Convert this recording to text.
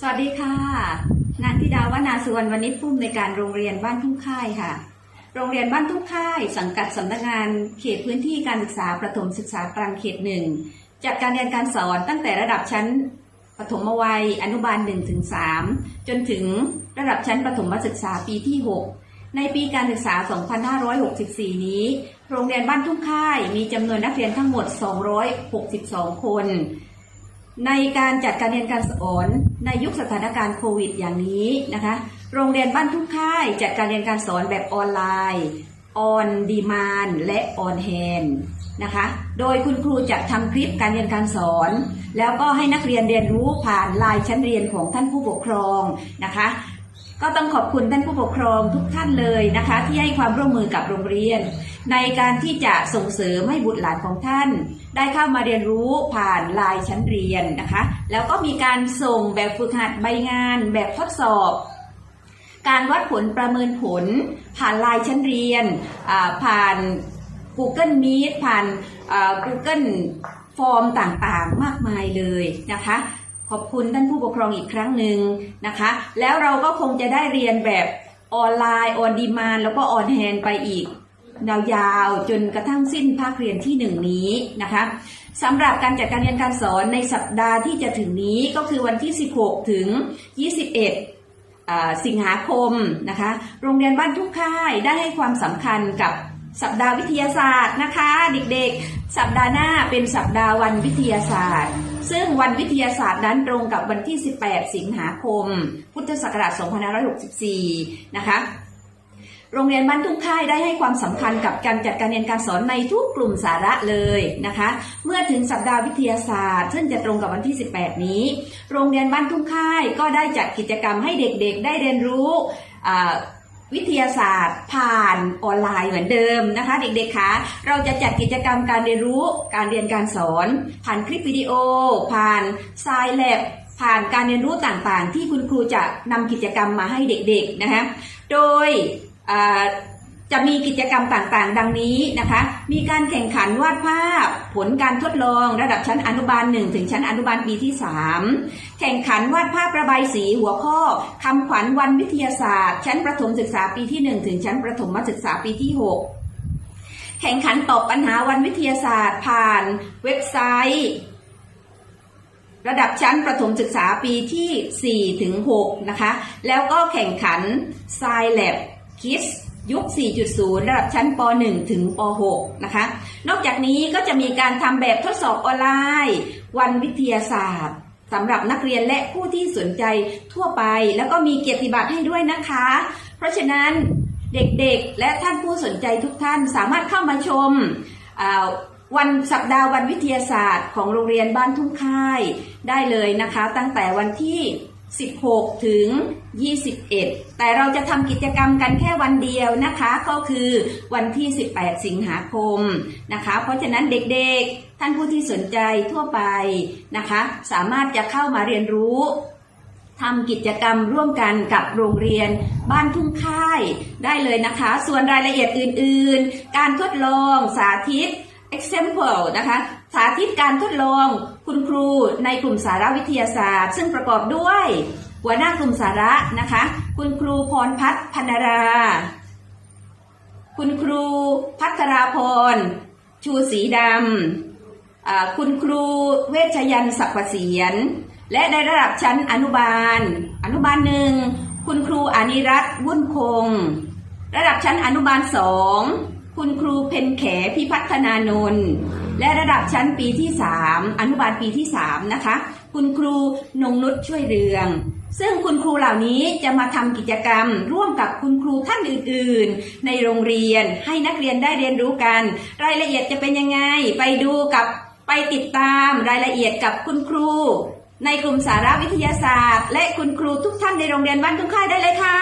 สวัสดีค่ะ นันทิดาวนาสุวรรณวณิชผู้อำนวยการโรงเรียนบ้านทุ่งค่ายค่ะ โรงเรียนบ้านทุ่งค่าย สังกัดสำนักงานเขตพื้นที่การศึกษาประถมศึกษากลางเขตหนึ่งจัดการเรียนการสอนตั้งแต่ระดับชั้นปฐมวัยอนุบาล1ถึง3จนถึงระดับชั้นประถมศึกษาปีที่ 6 ในปีการศึกษา 2564 นี้ โรงเรียนบ้านทุ่งค่ายมีจำนวนนักเรียนทั้งหมด 262 คน ในการจัดการเรียนการสอน ในยุคสถานการณ์โควิดอย่างนี้นะคะ โรงเรียนบ้านทุ่งค่าย จัดการเรียนการสอนแบบออนไลน์ออนดีมานและออนแฮนนะคะ โดยคุณครูจะทำคลิปการเรียนการสอน แล้วก็ให้นักเรียนเรียนรู้ผ่านไลน์ชั้นเรียนของท่านผู้ปกครองนะคะ ก็ต้องขอบคุณท่านผู้ปกครองทุกท่านเลยนะคะ ที่ให้ความร่วมมือกับโรงเรียน ในการที่จะส่งเสริมให้บุตรหลานของท่าน ได้เข้ามาเรียนรู้ผ่านลน์ชั้นเรียนนะคะ แล้วก็มีการส่งแบบฝึกหัดใบงาน แบบทดสอบ การวัดผลประเมินผล ผ่านลน์ชั้นเรียน ผ่าน Google Meet ผ่าน Google ฟอร์มต่างๆ มากมายเลยนะคะ ขอบคุณท่านผู้ปกครองอีกครั้งหนึ่งนะคะ แล้วเราก็คงจะได้เรียนแบบออนไลน์ออนดีมานแล้วก็ออนแฮนไปอีกยาวๆจนกระทั่งสิ้นภาคเรียนที่หนึ่งนี้นะคะสำหรับการจัดการเรียนการสอนในสัปดาห์ที่จะถึงนี้ก็คือวันที่ 16 ถึง 21 สิงหาคมนะคะ โรงเรียนบ้านทุ่งค่ายได้ให้ความสำคัญกับ สัปดาห์วิทยาศาสตร์นะคะ เด็กๆ สัปดาห์หน้าเป็นสัปดาห์วันวิทยาศาสตร์ ซึ่งวันวิทยาศาสตร์นั้นตรงกับวันที่ 18 สิงหาคม พุทธศักราช 2564 นะคะโรงเรียนบ้านทุ่งค่ายได้ให้ความสำคัญกับการจัดการเรียนการสอนในทุกกลุ่มสาระเลยนะคะ เมื่อถึงสัปดาห์วิทยาศาสตร์ ซึ่งจะตรงกับวันที่ 18 นี้ โรงเรียนบ้านทุ่งค่ายก็ได้จัดกิจกรรมให้เด็กๆ ได้เรียนรู้ วิทยาศาสตร์ผ่านออนไลน์เหมือนเดิมนะคะ เด็กๆคะเราจะจัดกิจกรรมการเรียนรู้การเรียนการสอน ผ่านคลิปวิดีโอ ผ่านไซแลบผ่านการเรียนรู้ต่างๆ ที่คุณครูจะนำกิจกรรมมาให้เด็กๆนะคะโดย จะมีกิจกรรมต่างๆ ดังนี้นะคะ มีการแข่งขันวาดภาพ ผลการทดลองระดับชั้นอนุบาล 1 ถึงชั้นอนุบาลปีที่ 3 แข่งขันวาดภาพระบายสีหัวข้อคำขวัญวันวิทยาศาสตร์ ชั้นประถมศึกษาปีที่ 1 ถึงชั้นประถมศึกษาปีที่ 6 แข่งขันตอบปัญหาวันวิทยาศาสตร์ ผ่านเว็บไซต์ ระดับชั้นประถมศึกษาปีที่4ถึง6นะคะ แล้วก็แข่งขัน s c i l a b Kids ยุค 4.0 ระดับชั้นป .1 ถึงป .6 นะคะ นอกจากนี้ก็จะมีการทำแบบทดสอบออนไลน์ วันวิทยาศาสตร์สำหรับนักเรียนและผู้ที่สนใจทั่วไป แล้วก็มีเกียรติบัตรให้ด้วยนะคะ เพราะฉะนั้นเด็กๆ และท่านผู้สนใจทุกท่านสามารถเข้ามาชมวันสัปดาห์วันวิทยาศาสตร์ของโรงเรียนบ้านทุ่งค่ายได้เลยนะคะ ตั้งแต่วันที่ 16 ถึง 21 แต่เราจะทำกิจกรรมกันแค่วันเดียวนะคะ ก็คือวันที่ 18 สิงหาคมนะคะ เพราะฉะนั้นเด็กๆ ท่านผู้ที่สนใจทั่วไปนะคะ สามารถจะเข้ามาเรียนรู้ทำกิจกรรมร่วมกันกับโรงเรียนบ้านทุ่งค่ายได้เลยนะคะ ส่วนรายละเอียดอื่นๆ การทดลองสาธิต example นะคะาธิตการทดลอง คุณครูในกลุ่มสาระวิทยาศาสตร์ ซึ่งประกอบด้วย หัวหน้ากลุ่มสาระนะคะ คุณครูพรพัฒน์พันรา คุณครูพัทราพร ชูสีดำคุณครูเวชยันศักดิ์เสียน และในระดับชั้นอนุบาล อนุบาลหนึ่งคุณครูอนิรัตวุ่นคง ระดับชั้นอนุบาลสองคุณครูเพนแขพิพัฒนานนท์ และระดับชั้นปีที่สามอนุบาลปีที่สามนะคะ คุณครูนงนุชช่วยเรือง ซึ่งคุณครูเหล่านี้จะมาทำกิจกรรม ร่วมกับคุณครูท่านอื่น ๆ ในโรงเรียนให้นักเรียนได้เรียนรู้กัน รายละเอียดจะเป็นยังไง ไปดูกับไปติดตามรายละเอียดกับคุณครู ในกลุ่มสาระวิทยาศาสตร์ และคุณครูทุกท่านในโรงเรียนบ้านทุ่งค่ายได้เลยค่ะ